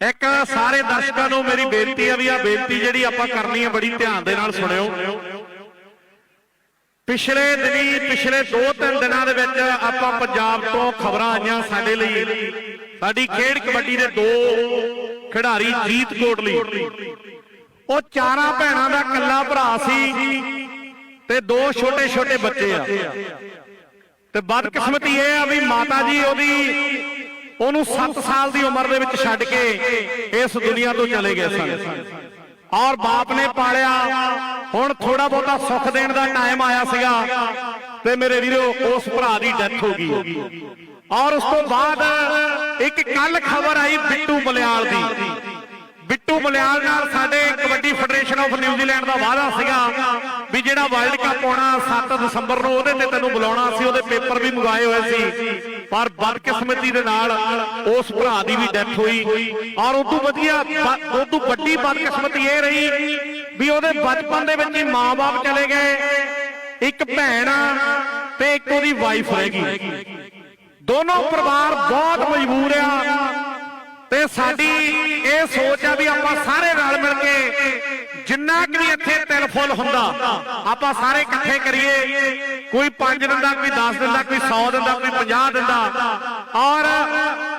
ਇੱਕ ਸਾਰੇ ਦਰਸ਼ਕਾਂ ਨੂੰ ਮੇਰੀ ਬੇਨਤੀ ਆ ਵੀ ਆ ਬੇਨਤੀ ਜਿਹੜੀ ਆਪਾਂ ਕਰਨੀ ਹੈ ਬੜੀ ਧਿਆਨ ਦੇ ਨਾਲ ਸੁਣਿਓ। ਪਿਛਲੇ ਦਿਨੀ, ਪਿਛਲੇ 2-3 ਦਿਨਾਂ ਦੇ ਵਿੱਚ ਆਪਾਂ ਪੰਜਾਬ ਤੋਂ ਖਬਰਾਂ ਆਈਆਂ ਸਾਡੇ ਲਈ। ਸਾਡੀ ਖੇਡ ਕਬੱਡੀ ਦੇ ਦੋ ਖਿਡਾਰੀ ਜੀਤ ਕੋਟਲੀ। ਉਹ ਚਾਰਾਂ ਭੈਣਾਂ ਦਾ ਇਕੱਲਾ ਭਰਾ ਸੀ ਤੇ ਦੋ ਛੋਟੇ-ਛੋਟੇ ਬੱਚੇ ਆ। ਤੇ ਬਦਕਿਸਮਤੀ ਇਹ ਆ ਵੀ ਮਾਤਾ ਜੀ ਉਹਦੀ ਉਹਨੂੰ 7 ਸਾਲ ਦੀ ਉਮਰ ਦੇ ਵਿੱਚ ਛੱਡ ਕੇ ਇਸ ਦੁਨੀਆ ਤੋਂ ਚਲੇ ਗਏ ਸਨ। ਔਰ ਬਾਪ ਨੇ ਪਾਲਿਆ। ਹੁਣ ਥੋੜਾ ਬਹੁਤਾ ਸੁੱਖ ਦੇਣ ਦਾ ਟਾਈਮ ਆਇਆ ਸੀਗਾ ਤੇ ਮੇਰੇ ਵੀਰੋ ਉਸ ਭਰਾ ਦੀ ਡੈਥ ਹੋ ਗਈ। ਔਰ ਉਸ ਤੋਂ ਬਾਅਦ ਇੱਕ ਕੱਲ ਖਬਰ ਆਈ ਬਿੱਟੂ ਮਲਿਆਲ ਦੀ। ਬਿੱਟੂ ਮਲਿਆਲ ਨਾਲ ਸਾਡੇ kabaddi federation of New Zealand ਦਾ ਵਾਅਦਾ ਸੀਗਾ ਵੀ ਜਿਹੜਾ ਵਰਲਡ ਕੱਪ ਆਉਣਾ 7 ਦਸੰਬਰ ਨੂੰ ਉਹਦੇ ਤੇ ਤੈਨੂੰ ਬੁਲਾਉਣਾ ਸੀ ਉਹਦੇ ਪੇਪਰ ਵੀ ਮੰਗਾਏ ਹੋਏ ਸੀ। ਪਰ ਬਦਕਿਸਮਤੀ ਦੇ ਨਾਲ ਉਸ ਭਰਾ ਦੀ ਵੀ ਡੈਥ ਹੋਈ। ਔਰ ਉਦੋਂ ਵਧੀਆ ਬ- ਉਦੋਂ ਵੱਡੀ ਬਦਕਿਸਮਤੀ ਇਹ ਰਹੀ ਵੀ ਉਹਦੇ ਬਚਪਨ ਦੇ ਵਿੱਚ ਹੀ ਮਾਂ-ਬਾਪ ਚਲੇ ਗਏ, ਇੱਕ ਭੈਣ ਤੇ ਇੱਕ ਉਹਦੀ ਵਾਈਫ ਰਹਿ ਗਈ। ਦੋਨੋਂ ਪਰਿਵਾਰ ਬਹੁਤ ਮਜਬੂਰ ਆ। ਤੇ ਸਾਡੀ ਇਹ ਸੋਚ ਆ ਵੀ ਆਪਾਂ ਸਾਰੇ ਰਲ ਮਿਲ ਕੇ ਜਿੰਨਾ ਕਿ ਵੀ ਇੱਥੇ ਤਿਲ ਫੁੱਲ ਹੁੰਦਾ, ਆਪਾਂ ਸਾਰੇ ਇਕੱਠੇ ਕਰੀਏ। ਕੋਈ 5 ਦਿੰਦਾ, ਕੋਈ 10 ਦਿੰਦਾ, ਕੋਈ 100 ਦਿੰਦਾ, ਕੋਈ 50 ਦਿੰਦਾ। ਔਰ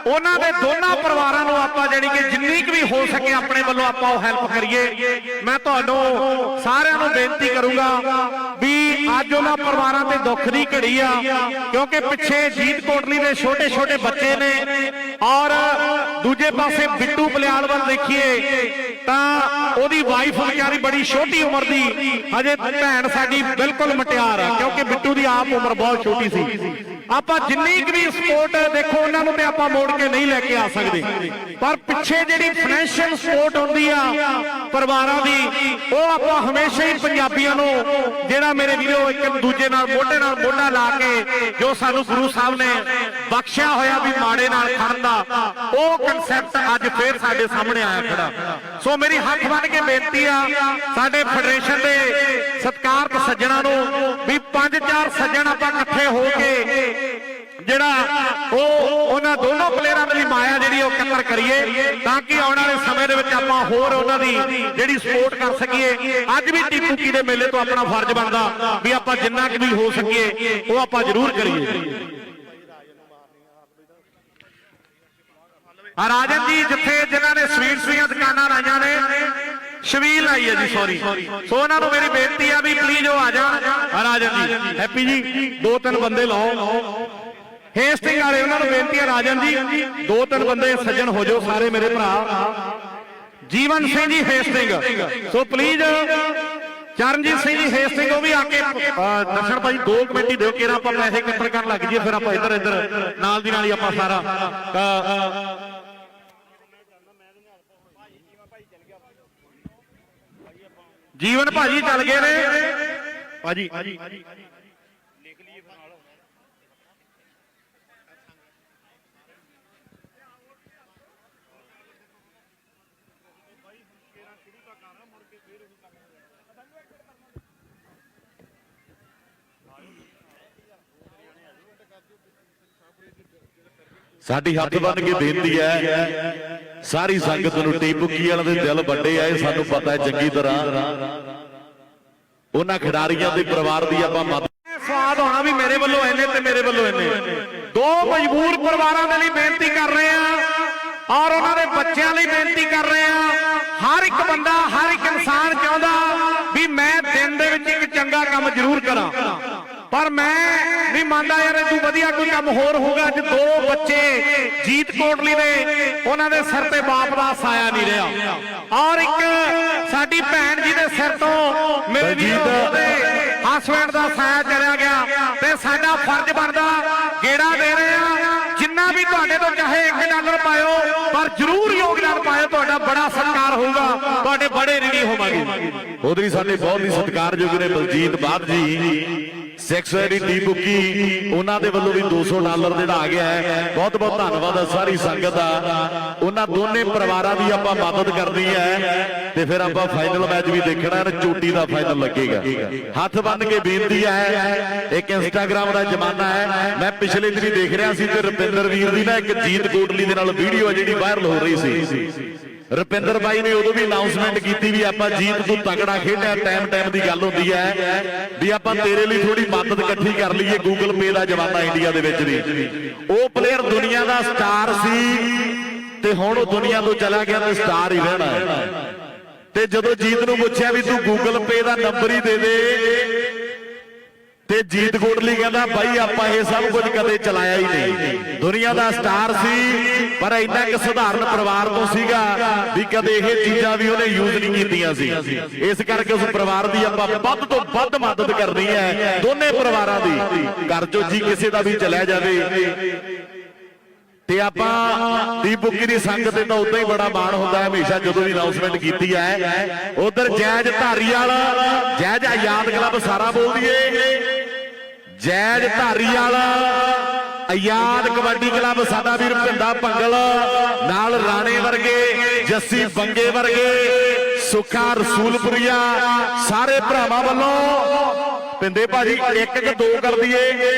ਉਹਨਾਂ ਦੇ ਦੋਨਾਂ ਪਰਿਵਾਰਾਂ ਨੂੰ ਆਪਾਂ ਜਿਹੜੀ ਕਿ ਜਿੰਨੀ ਕੁ ਵੀ ਹੋ ਸਕੇ ਆਪਣੇ ਵੱਲੋਂ ਆਪਾਂ ਉਹ ਹੈਲਪ ਕਰੀਏ। ਮੈਂ ਤੁਹਾਨੂੰ ਸਾਰਿਆਂ ਨੂੰ ਬੇਨਤੀ ਕਰੂੰਗਾ ਵੀ ਅੱਜ ਉਹਨਾਂ ਪਰਿਵਾਰਾਂ ਤੇ ਦੁੱਖ ਦੀ ਘੜੀ ਆ, ਕਿਉਂਕਿ ਪਿੱਛੇ ਜੀਤ ਕੋਟਲੀ ਦੇ ਛੋਟੇ ਛੋਟੇ ਬੱਚੇ ਨੇ। ਔਰ ਦੂਜੇ ਪਾਸੇ ਬਿੱਟੂ ਬਲਿਆਲ ਵੱਲ ਦੇਖੀਏ, ਤਾਂ ਉਹਦੀ ਵਾਈਫ ਵਿਚਾਰੀ ਬੜੀ ਛੋਟੀ ਉਮਰ ਦੀ, ਹਜੇ ਭੈਣ ਸਾਡੀ ਬਿਲਕੁਲ ਮਟਿਆਰ ਆ, ਕਿਉਂਕਿ ਬਿੱਟੂ ਦੀ ਆਪ ਉਮਰ ਬਹੁਤ ਛੋਟੀ ਸੀ। ਆਪਾਂ ਜਿੰਨੀ ਕੁ ਵੀ ਸਪੋਰਟ ਦੇਖੋ, ਉਹਨਾਂ ਨੂੰ ਤੇ ਆਪਾਂ ਮੋੜ ਕੇ ਨਹੀਂ ਲੈ ਕੇ ਆ ਸਕਦੇ। ਪਰ ਪਿੱਛੇ ਜਿਹੜੀ ਫਾਈਨੈਂਸ਼ੀਅਲ ਸਪੋਰਟ ਹੁੰਦੀ ਆ ਪਰਿਵਾਰਾਂ ਦੀ, ਉਹ ਆਪਾਂ ਹਮੇਸ਼ਾ ਹੀ ਪੰਜਾਬੀਆਂ ਨੂੰ, ਜਿਹੜਾ ਮੇਰੇ ਵੀਰੋ ਇੱਕ ਦੂਜੇ ਨਾਲ ਮੋਢੇ ਨਾਲ ਮੋਢਾ ਲਾ ਕੇ, ਜੋ ਸਾਨੂੰ ਗੁਰੂ ਸਾਹਿਬ ਨੇ ਬਖਸ਼ਿਆ ਹੋਇਆ ਵੀ ਮਾੜੇ ਨਾਲ ਖੜਨ ਦਾ, ਉਹ ਕਨਸੈਪਟ ਅੱਜ ਫੇਰ ਸਾਡੇ ਸਾਹਮਣੇ ਆਇਆ ਖੜਾ। ਸੋ ਮੇਰੀ ਹੱਥ ਬੰਨ ਕੇ ਬੇਨਤੀ ਆ, ਸਾਡੇ ਫੈਡਰੇਸ਼ਨ ਦੇ ਸਤਿਕਾਰਤ ਸੱਜਣਾ ਨੂੰ ਵੀ ਪੰਜ ਚਾਰ ਸੱਜਣ ਆਪਾਂ ਇਕੱਠੇ ਹੋ ਕੇ ਜਿਹੜਾ ਉਹ ਉਹਨਾਂ ਦੋਨੋਂ ਪਲੇਅਰਾਂ ਦੀ ਮਾਇਆ ਜਿਹੜੀ ਉਹ ਇਕੱਤਰ ਕਰੀਏ ਤਾਂ ਕਿ ਆਉਣ ਵਾਲੇ ਸਮੇਂ ਦੇ ਵਿੱਚ ਆਪਾਂ ਹੋਰ ਉਹਨਾਂ ਦੀ ਜਿਹੜੀ ਸਪੋਰਟ ਕਰ ਸਕੀਏ। ਅੱਜ ਵੀ ਟੀਪੂ ਕੀ ਦੇ ਮੇਲੇ ਤੋਂ ਆਪਣਾ ਫਰਜ਼ ਬਣਦਾ ਵੀ ਆਪਾਂ ਜਿੰਨਾ ਕੁ ਵੀ ਹੋ ਸਕੀਏ, ਉਹ ਆਪਾਂ ਜ਼ਰੂਰ ਕਰੀਏ। ਰਾਜਨ ਜੀ ਜਿੱਥੇ ਜਿਨ੍ਹਾਂ ਨੇ ਸਵੀਟਸ ਦੀਆਂ ਦੁਕਾਨਾਂ ਲਾਈਆਂ ਨੇ ਸ਼ਵੀਲ ਲਾਈ ਹੈ ਜੀ ਸੌਰੀ ਸੋ ਉਹਨਾਂ ਨੂੰ ਮੇਰੀ ਬੇਨਤੀ ਆ ਵੀ ਪਲੀਜ਼ ਉਹ ਆ ਜਾਣ ਆ ਰਾਜਨ ਜੀ ਹੈਪੀ ਜੀ ਦੋ ਤਿੰਨ ਬੰਦੇ ਲਾਓ। ਹੇਸਟਿੰਗ ਵਾਲੇ ਉਹਨਾਂ ਨੂੰ ਬੇਨਤੀ ਹੈ ਰਾਜਨ ਜੀ ਦੋ ਤਿੰਨ ਬੰਦੇ ਸੱਜਣ ਹੋ ਜਾਓ ਸਾਰੇ ਮੇਰੇ ਭਰਾ। Jeevan Singh ji Hasting so please Charanjit Singh ji Hasting ਉਹ ਵੀ ਆ ਕੇ ਦਰਸ਼ਨ ਭਾਈ ਦੋ ਕਮੇਟੀ ਦਿਓ ਕਿ ਆਪਾਂ ਪੈਸੇ ਇਕੱਠੇ ਕਰਨ ਲੱਗ ਜਾਈਏ ਫਿਰ ਆਪਾਂ ਇੱਧਰ ਇੱਧਰ ਨਾਲ ਦੀ ਨਾਲ ਹੀ ਆਪਾਂ ਸਾਰਾ। ਜੀਵਨ ਭਾਜੀ ਚੱਲ ਗਏ ਨੇ। ਭਾਜੀ ਸਾਡੀ ਹੱਥ ਬੰਨ ਕੇ ਬੇਨਤੀ ਹੈ, ਸਾਰੀ ਸੰਗਤ ਨੂੰ ਟੀਪੁੱਕੀ ਵਾਲਿਆਂ ਦੇ ਦਿਲ ਵੱਡੇ ਆ, ਇਹ ਸਾਨੂੰ ਪਤਾ ਹੈ ਚੰਗੀ ਤਰ੍ਹਾਂ। ਉਹਨਾਂ ਖਿਡਾਰੀਆਂ ਦੇ ਪਰਿਵਾਰ ਦੀ ਆਪਾਂ ਮਦਦ ਸਵਾਦ ਹੋਣਾ ਵੀ ਮੇਰੇ ਵੱਲੋਂ ਇੰਨੇ ਤੇ ਮੇਰੇ ਵੱਲੋਂ ਇੰਨੇ। ਦੋ ਮਜਬੂਰ ਪਰਿਵਾਰਾਂ ਦੇ ਲਈ ਬੇਨਤੀ ਕਰ ਰਹੇ ਆ ਔਰ ਉਹਨਾਂ ਦੇ ਬੱਚਿਆਂ ਲਈ ਬੇਨਤੀ ਕਰ ਰਹੇ ਆ। ਹਰ ਇੱਕ ਬੰਦਾ, ਹਰ ਇੱਕ ਇਨਸਾਨ ਚਾਹੁੰਦਾ ਵੀ ਮੈਂ ਦਿਨ ਦੇ ਵਿੱਚ ਇੱਕ ਚੰਗਾ ਕੰਮ ਜ਼ਰੂਰ ਕਰਾਂ। ਪਰ ਮੈਂ ਨਹੀਂ ਮੰਨਦਾ ਯਾਰ ਇਹ ਤੋਂ ਵਧੀਆ ਕੋਈ ਕੰਮ ਹੋਰ ਹੋਊਗਾ। ਅੱਜ ਦੋ ਬੱਚੇ ਜੀਤ ਕੋਟਲੀ ਦੇ ਉਹਨਾਂ ਦੇ ਸਿਰ ਤੇ ਬਾਪ ਦਾ ਸਾਇਆ ਨਹੀਂ ਰਿਹਾ। ਔਰ ਇੱਕ ਸਾਡੀ ਭੈਣ ਜੀ ਦੇ ਸਿਰ ਤੋਂ ਮੇਰੇ ਵੀਰੋ ਉਹਦੇ ਹਸਬੈਂਡ ਦਾ ਸਾਇਆ ਚਲਿਆ ਗਿਆ। ਤੇ ਸਾਡਾ ਫਰਜ਼ ਬਣਦਾ ਗੇੜਾ ਦੇ ਰਹੇ ਆ। ਜਿੰਨਾ ਵੀ ਤੁਹਾਡੇ ਤੋਂ ਚਾਹੇ 1 ਡਾਲਰ ਪਾਇਓ ਪਰ ਜ਼ਰੂਰ ਯੋਗਦਾਨ ਪਾਇਓ ਤੁਹਾਡਾ ਬੜਾ ਸਤਿਕਾਰ ਹੋਊਗਾ। ਤੁਹਾਡੇ ਬੜੇ ਰਿਣੀ ਹੋਵਾਂਗੇ। ਉਧਰੀ ਸਾਡੇ ਬਹੁਤ ਹੀ ਸਤਿਕਾਰਯੋਗ ਨੇ ਬਲਜੀਤ ਬਾਦ ਜੀ। 680 ਟੀ ਬੁੱਕੀ ਉਹਨਾਂ ਦੇ ਵੱਲੋਂ ਵੀ 200 ਡਾਲਰ ਜਿਹੜਾ ਆ ਗਿਆ ਹੈ। ਬਹੁਤ ਬਹੁਤ ਧੰਨਵਾਦ ਹੈ ਸਾਰੀ ਸੰਗਤ ਦਾ। ਉਹਨਾਂ ਦੋਨੇ ਪਰਿਵਾਰਾਂ ਦੀ ਆਪਾਂ ਮਦਦ ਕਰਨੀ ਹੈ ਤੇ ਫਿਰ ਆਪਾਂ ਫਾਈਨਲ ਮੈਚ ਵੀ ਦੇਖਣਾ ਹੈ ਚੋਟੀ ਦਾ ਫਾਈਨਲ ਲੱਗੇਗਾ। ਹੱਥ ਬੰਨ ਕੇ ਬੇਨਤੀ ਹੈ, ਇੱਕ ਇੰਸਟਾਗ੍ਰam ਦਾ ਜ਼ਮਾਨਾ ਹੈ। ਮੈਂ ਪਿਛਲੇ ਦਿਨੀ ਦੇਖ ਰਿਹਾ ਸੀ ਤੇ ਰੁਪਿੰਦਰ ਵੀਰ ਦੀ ਨਾ ਇੱਕ ਜੀਤ ਕੋਟਲੀ ਦੇ ਨਾਲ ਵੀਡੀਓ ਜਿਹੜੀ ਵਾਇਰਲ ਹੋ ਰਹੀ ਸੀ। ਰੁਪਿੰਦਰ ਬਾਈ ਨੇ ਉਦੋਂ ਵੀ ਅਨਾਉਂਸਮੈਂਟ ਕੀਤੀ ਵੀ ਆਪਾਂ ਜੀਤ ਤੋਂ ਤਗੜਾ ਖੇਡਿਆ ਟਾਈਮ ਟਾਈਮ ਦੀ ਗੱਲ ਹੁੰਦੀ ਹੈ ਵੀ ਆਪਾਂ ਤੇਰੇ ਲਈ ਥੋੜੀ ਮਦਦ ਇਕੱਠੀ ਕਰ ਲਈਏ ਗੂਗਲ ਪੇ ਦਾ ਜ਼ਮਾਨਾ ਇੰਡੀਆ ਦੇ ਵਿੱਚ ਵੀ। ਉਹ ਪਲੇਅਰ ਦੁਨੀਆ ਦਾ ਸਟਾਰ ਸੀ ਤੇ ਹੁਣ ਉਹ ਦੁਨੀਆ ਤੋਂ ਚਲਾ ਗਿਆ ਤੇ ਸਟਾਰ ਹੀ ਰਹਿਣਾ ਤੇ ਜਦੋਂ ਜੀਤ ਨੂੰ ਪੁੱਛਿਆ ਵੀ ਤੂੰ ਗੂਗਲ ਪੇ ਦਾ ਨੰਬਰ ਹੀ ਦੇ ਦੇ ਤੇ ਜੀਤ ਕੋਟਲੀ ਕਹਿੰਦਾ ਬਾਈ ਆਪਾਂ ਇਹ ਸਭ ਕੁਝ ਕਦੇ ਚਲਾਇਆ ਹੀ ਨਹੀਂ। ਦੁਨੀਆ ਦਾ ਸਟਾਰ ਸੀ ਪਰ ਇੰਨਾ ਕਿ ਸਧਾਰਨ ਪਰਿਵਾਰ ਤੋਂ ਸੀਗਾ ਵੀ ਕਦੇ ਇਹ ਚੀਜ਼ਾਂ ਵੀ ਉਹਨੇ ਯੂਜ਼ ਨਹੀਂ ਕੀਤੀਆਂ ਸੀ। ਇਸ ਕਰਕੇ ਉਸ ਪਰਿਵਾਰ ਦੀ ਆਪਾਂ ਵੱਧ ਤੋਂ ਵੱਧ ਮਦਦ ਕਰਨੀ ਹੈ। ਦੋਨੇ ਪਰਿਵਾਰਾਂ ਦੀ। ਘਰ ਚੋਂ ਜੀ ਕਿਸੇ ਦਾ ਵੀ ਚਲਿਆ ਜਾਵੇ। ਤੇ ਆਪਾਂ ਦੀ ਬੁੱਕੀ ਦੀ ਸੰਗਤ ਤੇ ਤਾਂ ਉਦਾਂ ਹੀ ਬੜਾ ਮਾਣ ਹੁੰਦਾ ਹੈ। ਹਮੇਸ਼ਾ ਜਦੋਂ ਵੀ ਅਨਾਉਂਸਮੈਂਟ ਕੀਤੀ ਹੈ। ਉਧਰ ਜੈਜ ਧਾਰੀਵਾਲ ਜੈਜ ਆਜ਼ਾਦ ਕਲੱਬ ਸਾਰਾ ਬੋਲਦੀਏ ਜੈਜ ਧਾਰੀਵਾਲ ਆਜ਼ਾਦ ਕਬੱਡੀ ਕਲੱਬ ਸਾਡਾ ਵੀਰ ਭਿੰਦਾ ਭੰਗਲ ਨਾਲ ਰਾਣੇ ਵਰਗੇ ਜੱਸੀ ਬੰਗੇ ਵਰਗੇ ਸੁੱਖਾ ਰਸੂਲਪੁਰੀਆ ਸਾਰੇ ਭਰਾਵਾਂ ਵੱਲੋਂ ਪਿੰਦੇ ਭਾਜੀ ਇੱਕ ਇੱਕ ਦੋ ਕਰ ਦਈਏ।